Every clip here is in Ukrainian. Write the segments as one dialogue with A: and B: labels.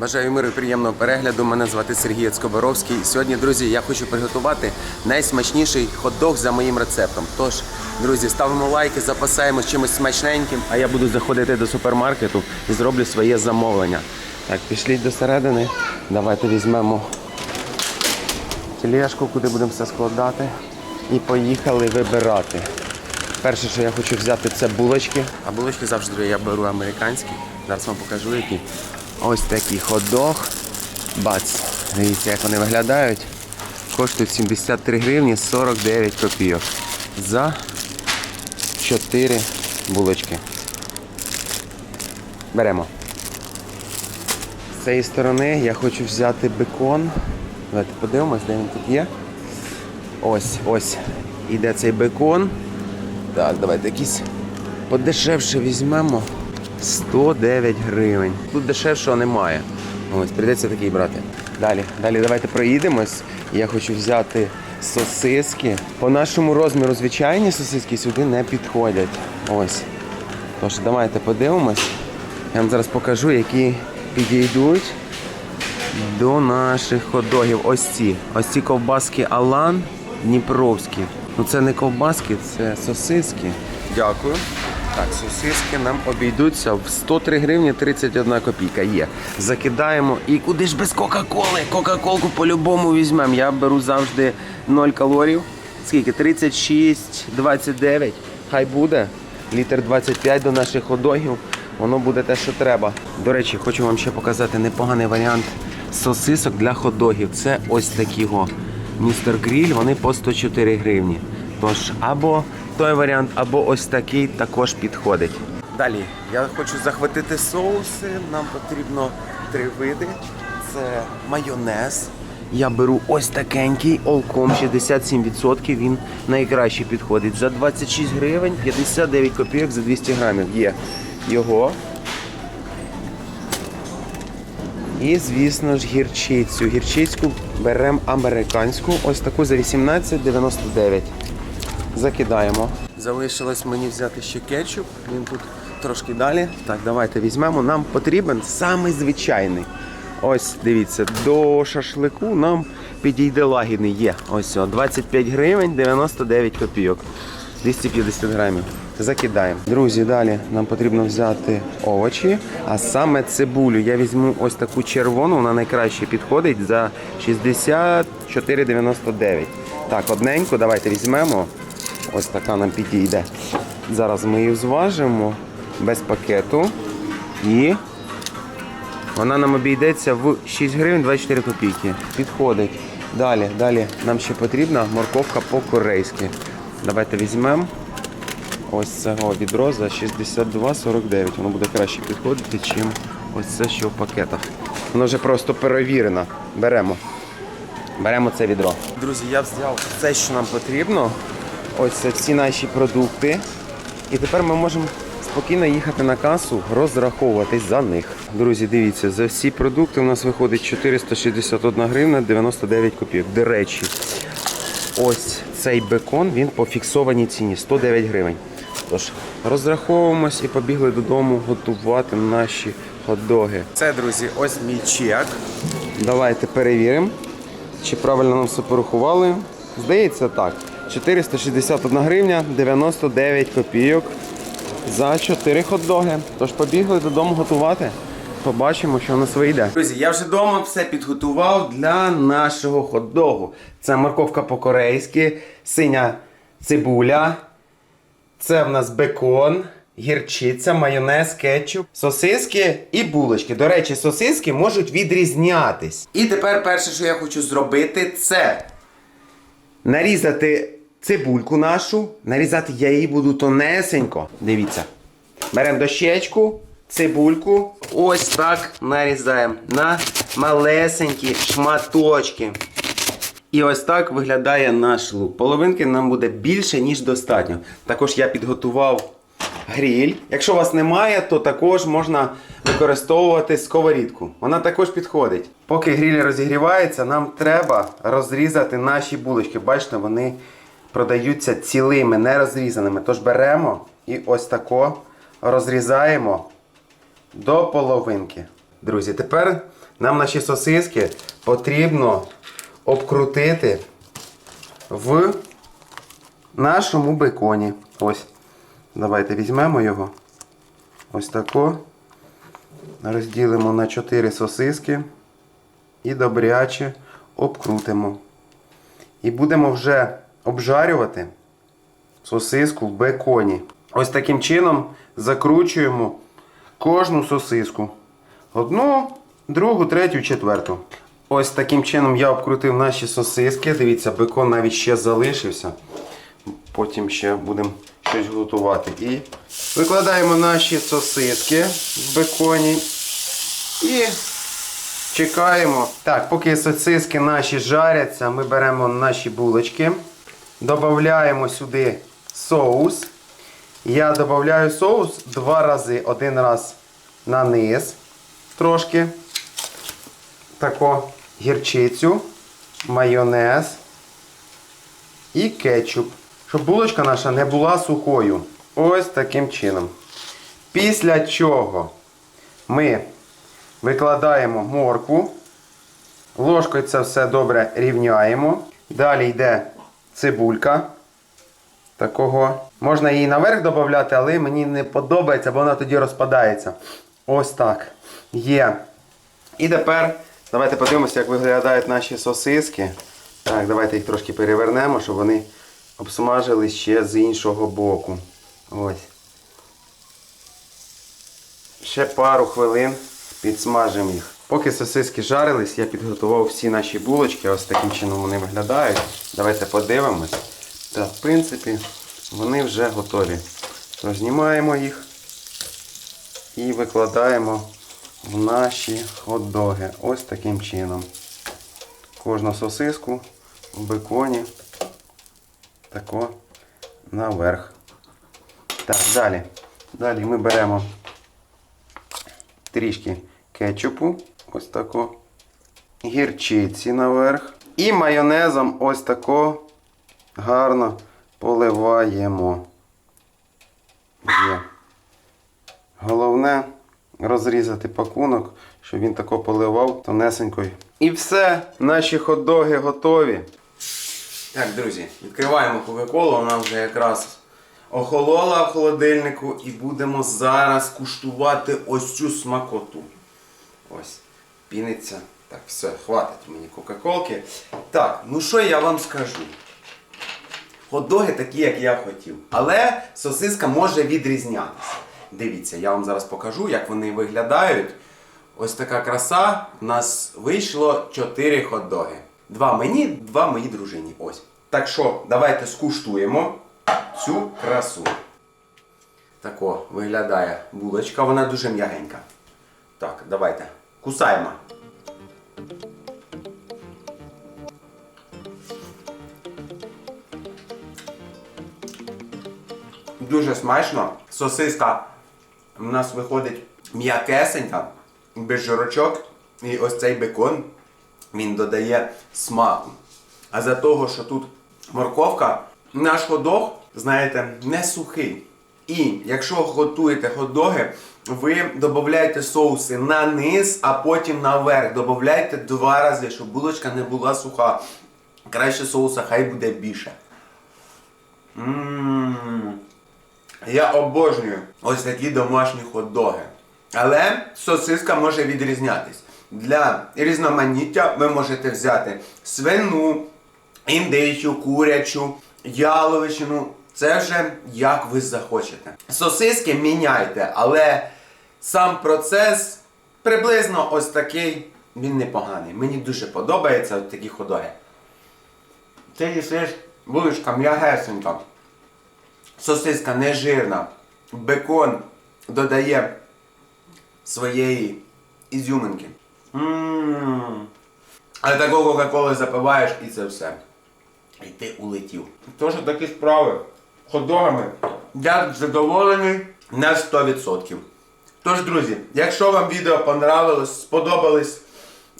A: Бажаю миру і приємного перегляду. Мене звати Сергій Скоборовський. Сьогодні, друзі, я хочу приготувати найсмачніший хот-дог за моїм рецептом. Тож, друзі, ставимо лайки, запасаємось чимось смачненьким. А я буду заходити до супермаркету і зроблю своє замовлення. Так, пішліть до середини. Давайте візьмемо тележку, куди будемо все складати. І поїхали вибирати. Перше, що я хочу взяти, це булочки. А булочки завжди я беру американські. Зараз вам покажу які. Ось такий хот-дог. Бац. Дивіться, як вони виглядають. Коштують 73 гривні 49 копійок. За 4 булочки. Беремо. З цієї сторони я хочу взяти бекон. Давайте подивимось, де він тут є. Ось, ось. Іде цей бекон. Так, давайте якийсь подешевше візьмемо. 109 гривень. Тут дешевшого немає. Ось, прийдеться такий брати. Далі, далі давайте проїдемось. Я хочу взяти сосиски. По нашому розміру звичайні сосиски сюди не підходять. Ось. Тож давайте подивимось. Я вам зараз покажу, які підійдуть до наших хот-догів. Ось ці. Ось ці ковбаски Алан Дніпровські. Ну це не ковбаски, це сосиски. Дякую. Так, сосиски нам обійдуться в 103 гривні 31 копійка. Є. Закидаємо. І куди ж без Кока-Коли? Кока-колку по-любому візьмемо. Я беру завжди 0 калорій. Скільки? 36, 29. Хай буде. Літр 25 до наших ходогів. Воно буде те, що треба. До речі, хочу вам ще показати непоганий варіант сосисок для хот-догів. Це ось такі го. Містер Гріль, вони по 104 гривні. Тож або той варіант, або ось такий також підходить. Далі я хочу захватити соуси. Нам потрібно три види. Це майонез. Я беру ось такенький олком 67%. Він найкраще підходить. За 26 гривень 59 копійок за 200 грамів. Є його. І, звісно ж, гірчицю. Гірчицьку беремо американську, ось таку за 18,99. Закидаємо. Залишилось мені взяти ще кетчуп. Він тут трошки далі. Так, давайте візьмемо. Нам потрібен самий звичайний. Ось дивіться, до шашлику нам підійде лагідний. Є. Ось о, 25 гривень 99 копійок. 250 грамів. Закидаємо. Друзі, далі нам потрібно взяти овочі, а саме цибулю. Я візьму ось таку червону, вона найкраще підходить за 64,99. Так, одненьку, давайте візьмемо. Ось така нам підійде. Зараз ми її зважимо без пакету. І вона нам обійдеться в 6 гривень 24 копійки. Підходить. Далі, далі нам ще потрібна морковка по-корейськи. Давайте візьмемо ось цього відро за 62,49. Воно буде краще підходити, ніж ось це, що в пакетах. Воно вже просто перевірено. Беремо. Беремо це відро. Друзі, я взяв все, що нам потрібно. Ось всі наші продукти. І тепер ми можемо спокійно їхати на касу, розраховуватись за них. Друзі, дивіться, за всі продукти у нас виходить 461 гривна 99 копійок. До речі, ось цей бекон він по фіксованій ціні 109 гривень. Тож розраховуємось і побігли додому готувати наші хот-доги. Це, друзі, ось мій чек. Давайте перевіримо, чи правильно нам все порахували. Здається, так. 461 гривня 99 копійок за 4 хот-доги. Тож побігли додому готувати. Побачимо, що у нас вийде. Друзі, я вже вдома все підготував для нашого хот-догу. Це морковка по-корейськи, синя цибуля. Це в нас бекон, гірчиця, майонез, кетчуп, сосиски і булочки. До речі, сосиски можуть відрізнятись. І тепер перше, що я хочу зробити, це нарізати цибульку нашу. Нарізати я її буду тонесенько. Дивіться. Беремо дощечку, цибульку. Ось так нарізаємо на малесенькі шматочки. І ось так виглядає наш лук. Половинки нам буде більше, ніж достатньо. Також я підготував гріль. Якщо у вас немає, то також можна використовувати сковорідку. Вона також підходить. Поки гріль розігрівається, нам треба розрізати наші булочки. Бачите, вони продаються цілими, не розрізаними. Тож беремо і ось тако розрізаємо до половинки. Друзі, тепер Нам наші сосиски потрібно обкрутити в нашому беконі. Ось. Давайте візьмемо його. Ось тако. Розділимо на 4 сосиски і добряче обкрутимо. І будемо вже обжарювати сосиску в беконі. Ось таким чином закручуємо кожну сосиску. Одну, другу, третю, четверту. Ось таким чином я обкрутив наші сосиски. Дивіться, бекон навіть ще залишився. Потім ще будемо щось готувати. І викладаємо наші сосиски в беконі. І чекаємо. Так, поки сосиски наші жаряться, ми беремо наші булочки. Додаємо сюди соус. Я додаю соус два рази. Один раз на низ трошки. Тако гірчицю, майонез і кетчуп. Щоб булочка наша не була сухою. Ось таким чином. Після чого ми викладаємо моркву. Ложкою це все добре рівняємо. Далі йде цибулька. Такого. Можна її наверх додати, але мені не подобається, бо вона тоді розпадається. Ось так. Є. І тепер давайте подивимося, як виглядають наші сосиски. Так, давайте їх трошки перевернемо, щоб вони обсмажились ще з іншого боку. Ось. Ще пару хвилин підсмажимо їх. Поки сосиски жарились, я підготував всі наші булочки. Ось таким чином вони виглядають. Давайте подивимось. Так, в принципі, вони вже готові. Тож знімаємо їх і викладаємо в наші хот-доги. Ось таким чином. Кожну сосиску в беконі тако наверх. Так, далі. Далі ми беремо трішки кетчупу, ось тако, гірчиці наверх. І майонезом ось тако гарно поливаємо. Є. Головне розрізати пакунок, щоб він тако поливав тонесенькою. І все, наші хот-доги готові. Так, друзі, відкриваємо Кока-Колу, вона вже якраз охолола в холодильнику і будемо зараз куштувати ось цю смакоту. Ось, піниться. Так, все, хватить мені Кока-Колки. Так, ну що я вам скажу? Хот-доги такі, як я хотів. Але сосиска може відрізнятися. Дивіться, я вам зараз покажу, як вони виглядають. Ось така краса. У нас вийшло 4 хот-доги. Два мені, два моїй дружині. Ось. Так що, давайте скуштуємо цю красу. Тако виглядає булочка, вона дуже м'ягенька. Так, давайте. Кусаємо. Дуже смачно. Сосиска у нас виходить м'якесенька, без жирочок. І ось цей бекон він додає смаку. А за того, що тут морковка, наш ходок, знаєте, не сухий. І якщо готуєте ходоги, ви додаєте соуси на низ, а потім наверх. Додавайте два рази, щоб булочка не була суха. Краще соуса хай буде більше. Ммм. Я обожнюю ось такі домашні хот-доги. Але сосиска може відрізнятись. Для різноманіття ви можете взяти свину, індичу, курячу, яловичину. Це вже як ви захочете. Сосиски міняйте, але сам процес приблизно ось такий. Він непоганий. Мені дуже подобається ось такі ходоги. Ти їсиш булочка м'ягесенька. Сосиска не жирна. Бекон додає своєї ізюминки. Ммм. А такого кока-коли запиваєш і це все. І ти улетів. Тож такі справи. Ходогами. Я задоволений на 100%. Тож, друзі, якщо вам відео понравилось, сподобались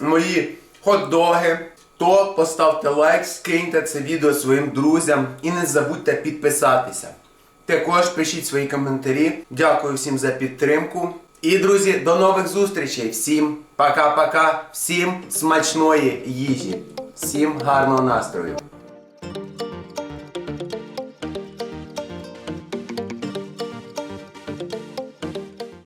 A: мої хот-доги, то поставте лайк, скиньте це відео своїм друзям і не забудьте підписатися. Також пишіть свої коментарі. Дякую всім за підтримку І, друзі, до нових зустрічей. Всім пока-пока, всім смачної їжі, всім гарного настрою.